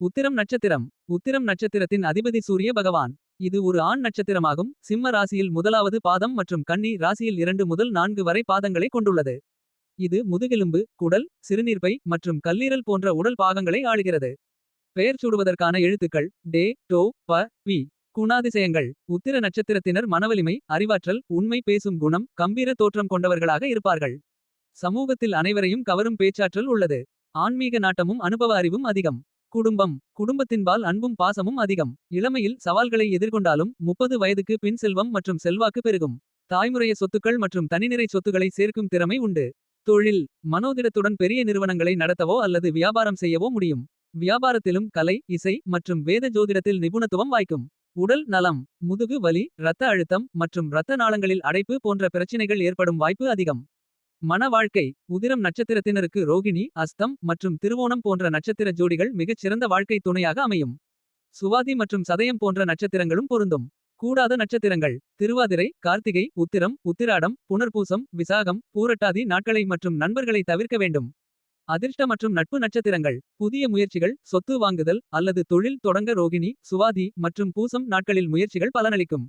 உத்திரம் நட்சத்திரம் உத்திரம் நட்சத்திரத்தின் அதிபதி சூரிய பகவான். இது ஒரு ஆண் நட்சத்திரமாகும் சிம்ம ராசியில் முதலாவது பாதம் மற்றும் கன்னி ராசியில் இரண்டு முதல் நான்கு வரை பாதங்களை கொண்டுள்ளது. இது முதுகெலும்பு குடல் சிறுநீர்ப்பை மற்றும் கல்லீரல் போன்ற உடல் பாகங்களை ஆளுகிறது. பெயர் சூடுவதற்கான எழுத்துக்கள் டே டோ ப பி குணாதிசயங்கள் உத்திர நட்சத்திரத்தினர் மனவலிமை அறிவாற்றல் உண்மை பேசும் குணம் கம்பீர தோற்றம் கொண்டவர்களாக இருப்பார்கள். சமூகத்தில் அனைவரையும் கவரும் பேச்சாற்றல் உள்ளது. ஆன்மீக நாட்டமும் அனுபவ அறிவும் அதிகம். குடும்பம் குடும்பத்தின்பால் அன்பும் பாசமும் அதிகம். இளமையில் சவால்களை எதிர்கொண்டாலும் முப்பது வயதுக்கு பின் செல்வம் மற்றும் செல்வாக்கு பெருகும். தாய்முறைய சொத்துக்கள் மற்றும் தனிநிறை சொத்துக்களை சேர்க்கும் திறமை உண்டு. தொழில் மனோதிடத்துடன் பெரிய நிறுவனங்களை நடத்தவோ அல்லது வியாபாரம் செய்யவோ முடியும். வியாபாரத்திலும் கலை இசை மற்றும் வேத ஜோதிடத்தில் நிபுணத்துவம் வாய்க்கும். உடல் நலம் முதுகு வலி இரத்த அழுத்தம் மற்றும் இரத்த நாளங்களில் அடைப்பு போன்ற பிரச்சினைகள் ஏற்படும் வாய்ப்பு அதிகம். மன வாழ்க்கை உதிரம் நட்சத்திரத்தினருக்கு ரோகிணி அஸ்தம் மற்றும் திருவோணம் போன்ற நட்சத்திர ஜோடிகள் மிகச் சிறந்த வாழ்க்கை துணையாக அமையும். சுவாதி மற்றும் சதயம் போன்ற நட்சத்திரங்களும் பொருந்தும். கூடாத நட்சத்திரங்கள் திருவாதிரை கார்த்திகை உத்திரம் உத்திராடம் புனர்பூசம் விசாகம் பூரட்டாதி நாட்களை மற்றும் நண்பர்களை தவிர்க்க வேண்டும். அதிர்ஷ்ட மற்றும் நட்பு நட்சத்திரங்கள் புதிய முயற்சிகள் சொத்து வாங்குதல் அல்லது தொழில் தொடங்க ரோகிணி சுவாதி மற்றும் பூசம் நாட்களில் முயற்சிகள் பலனளிக்கும்.